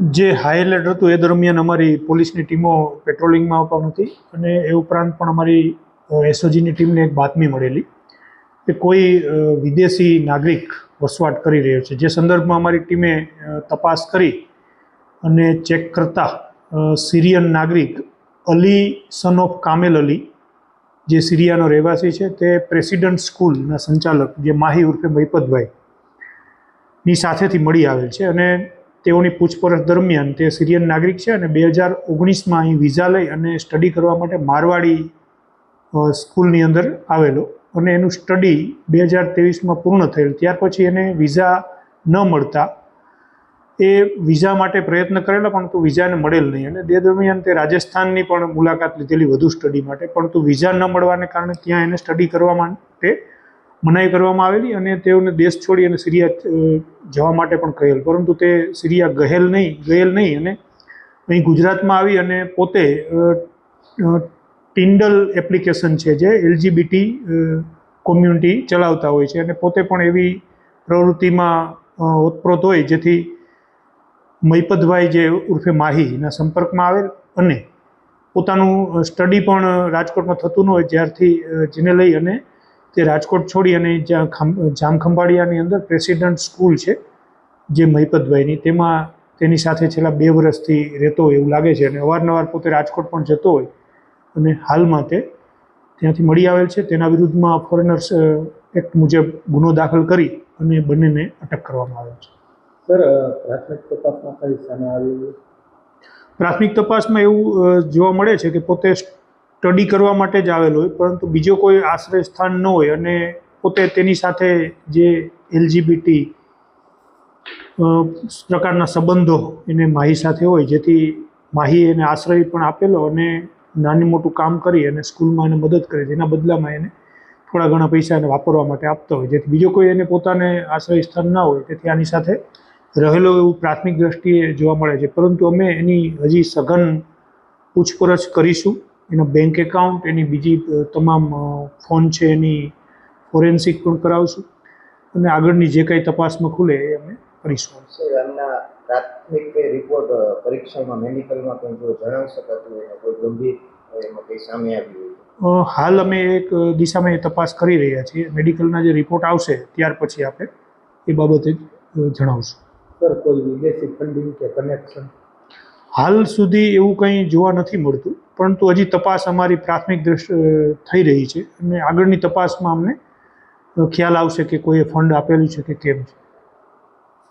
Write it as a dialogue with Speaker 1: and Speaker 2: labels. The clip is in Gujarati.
Speaker 1: જે હાઈ એલર્ટ હતું એ દરમિયાન અમારી પોલીસની ટીમો પેટ્રોલિંગમાં આવતા હતી અને એ ઉપરાંત પણ અમારી એસઓજીની ટીમને એક બાતમી મળેલી કે કોઈ વિદેશી નાગરિક વસવાટ કરી રહ્યો છે. જે સંદર્ભમાં અમારી ટીમે તપાસ કરી અને ચેક કરતા સિરિયન નાગરિક Ali son of Kamel Ali, જે સિરિયાનો રહેવાસી છે, તે પ્રેસિડન્ટ સ્કૂલના સંચાલક જે માહી ઉર્ફે મહિપતભાઈ ની સાથેથી મળી આવેલ છે અને તેઓની પૂછપરછ દરમિયાન તે સિરિયન નાગરિક છે અને બે હજાર ઓગણીસમાં અહીં વિઝા લઈ અને સ્ટડી કરવા માટે મારવાડી સ્કૂલની અંદર આવેલો અને એનું સ્ટડી બે હજાર ત્રેવીસમાં પૂર્ણ થયેલ. ત્યાર પછી એને વિઝા ન મળતા એ વિઝા માટે પ્રયત્ન કરેલા, પરંતુ વિઝાને મળેલ નહીં. અને તે દરમિયાન તે રાજસ્થાનની પણ મુલાકાત લીધેલી વધુ સ્ટડી માટે, પરંતુ વિઝા ન મળવાને કારણે ત્યાં એને સ્ટડી કરવા માટે મનાઈ કરવામાં આવેલી અને તેઓને દેશ છોડી અને સિરિયા જવા માટે પણ કહેલ. પરંતુ તે સિરિયા ગહેલ નહીં, ગયેલ નહીં અને અહીં ગુજરાતમાં આવી અને પોતે ટિન્ડલ એપ્લિકેશન છે જે એલજીબીટી કોમ્યુનિટી ચલાવતા હોય છે અને પોતે પણ એવી પ્રવૃત્તિમાં ઓતપ્રોત હોય જેથી મૈપતભાઈ જે ઉર્ફે માહીના સંપર્કમાં આવેલ અને પોતાનું સ્ટડી પણ રાજકોટમાં થતું ન હોય જ્યારથી જેને લઈ અને તે રાજકોટ છોડી અને જ્યાં ખંભ જામખંભાળિયાની અંદર પ્રેસિડન્ટ સ્કૂલ છે જે મહિપતભાઈની તેમાં તેની સાથે છેલ્લા બે વર્ષથી રહેતો હોય એવું લાગે છે. અને અવારનવાર પોતે રાજકોટ પણ જતો હોય અને હાલમાં તે ત્યાંથી મળી આવેલ છે. તેના વિરુદ્ધમાં ફોરેનર્સ એક્ટ મુજબ ગુનો દાખલ કરી અને બંનેને અટક કરવામાં આવેલ છે.
Speaker 2: સર પ્રાથમિક તપાસમાં કઈ સામે આવ્યું?
Speaker 1: પ્રાથમિક તપાસમાં એવું જોવા મળે છે કે પોતે સ્ટડી કરવા માટે જ આવેલો હોય, પરંતુ બીજો કોઈ આશ્રય સ્થાન ન હોય અને પોતે તેની સાથે જે એલજીબીટી પ્રકારના સંબંધો એને માહી સાથે હોય, જેથી માહી એને આશ્રય પણ આપેલો અને નાનું મોટું કામ કરી અને સ્કૂલમાં એને મદદ કરે, જેના બદલામાં એને થોડા ઘણા પૈસા એને વાપરવા માટે આપતો હોય. જેથી બીજો કોઈ એને પોતાને આશ્રય સ્થાન ના હોય, તેથી આની સાથે રહેલો એવું પ્રાથમિક દ્રષ્ટિએ જોવા મળે છે. પરંતુ અમે એની હજી સઘન પૂછપરછ કરીશું. એના બેંક એકાઉન્ટ એની બીજી તમામ ફોન છે એની ફોરેન્સિક પણ કરાવશું અને આગળની જે કાંઈ તપાસમાં ખુલે એ અમે કરીશું.
Speaker 3: સર એમના પ્રાથમિક રિપોર્ટ અ, પરીક્ષામાં મેડિકલમાં કંઈ જો જણાવી શકાતું હોય કોઈ ગંભીર એમાં કંઈ સામે આવ્યું હોય
Speaker 1: હાલ અમે એક દિશામાં એ તપાસ કરી રહ્યા છીએ. મેડિકલના જે રિપોર્ટ આવશે ત્યાર પછી આપણે એ બાબતે જ જણાવશું.
Speaker 2: સર કોઈ વિદેશી ફંડિંગ કે કનેક્શન
Speaker 1: હાલ સુધી એવું કંઈ જોવા નથી મળતું, પરંતુ હજી તપાસ અમારી પ્રાથમિક દ્રષ્ટિ થઈ રહી છે અને આગળની તપાસમાં અમને ખ્યાલ આવશે કે કોઈએ ફંડ આપેલું છે કે કેમ છે.